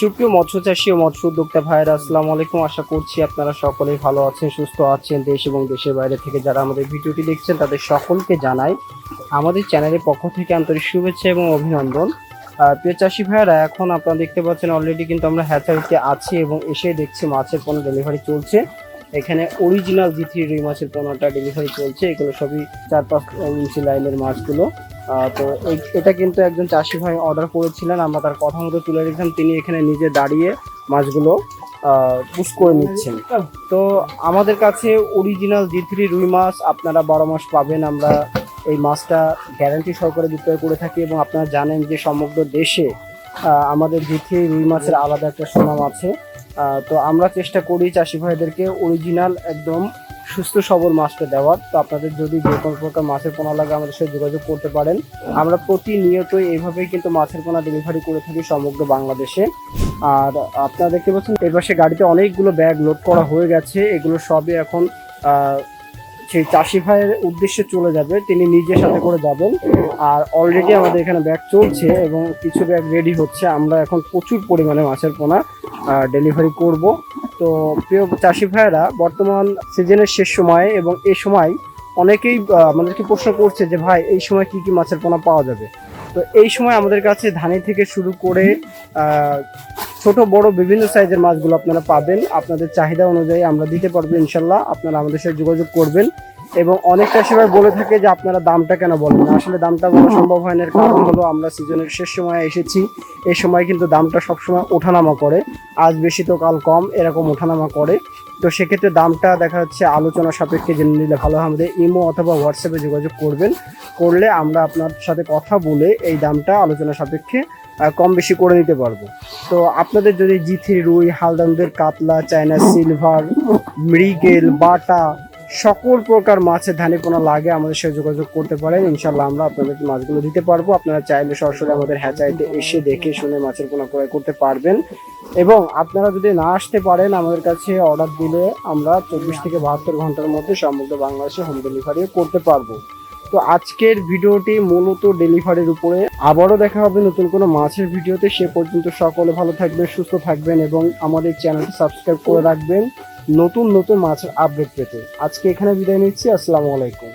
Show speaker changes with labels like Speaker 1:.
Speaker 1: সুপ্রিয় মৎস্য চাষী ও মৎস্য উদ্যোক্তা ভাইয়েরা, আসসালাম আলাইকুম। আশা করছি আপনারা সকলেই ভালো আছেন, সুস্থ আছেন দেশ এবং দেশের বাইরে থেকে যারা আমাদের ভিডিওটি দেখছেন, তাদের সকলকে জানাই আমাদের চ্যানেলের পক্ষ থেকে আন্তরিক শুভেচ্ছা এবং অভিনন্দন। প্রিয় চাষি ভাইয়েরা, এখন আপনারা দেখতে পাচ্ছেন অলরেডি কিন্তু আমরা হ্যাচারিতে আছি এবং এসে দেখছি মাছের পণ্য ডেলিভারি চলছে। এখানে অরিজিনাল জি রুই মাছের পণ্যটা ডেলিভারি চলছে, এগুলো সবই চার পাঁচ ইঞ্চি লাইনের মাছগুলো। তো এটা কিন্তু একজন চাষি ভাই অর্ডার করেছিলেন, আমরা তার কথা মতো তুলে রেখেছিলাম তিনি এখানে নিজে দাঁড়িয়ে মাছগুলো পুশ করে নিচ্ছেন। তো আমাদের কাছে অরিজিনাল জি থ্রি রুই মাছ আপনারা বারো মাস পাবেন। আমরা এই মাছটা গ্যারান্টি সহকারে বিক্রয় করে থাকি এবং আপনারা জানেন যে সমগ্র দেশে আমাদের জি থ্রি রুই মাছের আলাদা একটা সুনাম আছে। তো আমরা চেষ্টা করি চাষি ভাইদেরকে অরিজিনাল একদম সুস্থ, সবল মাছটা দেওয়ার। তো আপনাদের যদি যে কোনো প্রকার মাছের পোনা লাগে আমাদের সাথে যোগাযোগ করতে পারেন। আমরা প্রতিনিয়তই এইভাবেই কিন্তু মাছের পোনা ডেলিভারি করে থাকি সমগ্র বাংলাদেশে। আর আপনারা দেখতে পাচ্ছেন এই পাশে গাড়িতে অনেকগুলো ব্যাগ লোড করা হয়ে গেছে। এগুলো সবই এখন সেই চাষি ভাইয়ের উদ্দেশ্যে চলে যাবে। তিনি নিজের সাথে করে যাবেন। আর অলরেডি আমাদের এখানে ব্যাগ চলছে এবং কিছু ব্যাগ রেডি হচ্ছে। আমরা এখন প্রচুর পরিমাণে মাছের পোনা ডেলিভারি করব। তো প্রিয় চাষি ভাইয়েরা, বর্তমান সিজনের শেষ সময়ে এবং এই সময় অনেকেই আমাদেরকে প্রশ্ন করছে যে, ভাই, এই সময় কি কি মাছের পোনা পাওয়া যাবে? তো এই সময় আমাদের কাছে ধানি থেকে শুরু করে ছোট, বড়, বিভিন্ন সাইজের মাছগুলো আপনারা পাবেন। আপনাদের চাহিদা অনুযায়ী আমরা দিতে পারব ইনশাল্লাহ। আপনারা আমাদের সাথে যোগাযোগ করবেন। এবং অনেক চাষি বলে থাকে যে আপনারা দামটা কেন বলেন না? আসলে দামটা বলা সম্ভব হয় না। এর কারণ হলো আমরা সিজনের শেষ সময় এসেছি। এই সময় কিন্তু দামটা সবসময় ওঠানামা করে। আজ বেশি তো কাল কম, এরকম ওঠানামা করে। তো সেক্ষেত্রে দামটা দেখা যাচ্ছে আলোচনা সাপেক্ষে জেনে নিলে ভালো হয়। আমাদের ইমো অথবা হোয়াটসঅ্যাপে যোগাযোগ করবেন। করলে আমরা আপনার সাথে কথা বলে এই দামটা আলোচনা সাপেক্ষে কম বেশি করে নিতে পারব। তো আপনাদের যদি জি থ্রি রুই হালদামদের কাতলা, চায়না সিলভার, মৃগেল, বাটা সকল প্রকার মাছের ধানি পোনা লাগে আমাদের সাথে যোগাযোগ করতে পারেন। ইনশাল্লাহ আমরা আপনাদেরকে মাছগুলো দিতে পারব। আপনারা চাইলে সরাসরি আমাদের হ্যাচাইতে এসে দেখে শুনে মাছের পোনা ক্রয় করতে পারবেন। এবং আপনারা যদি না আসতে পারেন আমাদের কাছে অর্ডার দিলে আমরা চব্বিশ থেকে বাহাত্তর ঘণ্টার মধ্যে সমগ্র বাংলাদেশে হোম ডেলিভারিও করতে পারব। তো আজকের ভিডিওটি মূলত ডেলিভারির উপরে। আবারও দেখা হবে নতুন কোনো মাছের ভিডিওতে। সে পর্যন্ত সকলে ভালো থাকবেন, সুস্থ থাকবেন এবং আমাদের চ্যানেলটি সাবস্ক্রাইব করে রাখবেন। নতুন নতুন মাছের আপডেট পেতে। আজকে এখানে বিদায় নিচ্ছি আসসালামু আলাইকুম।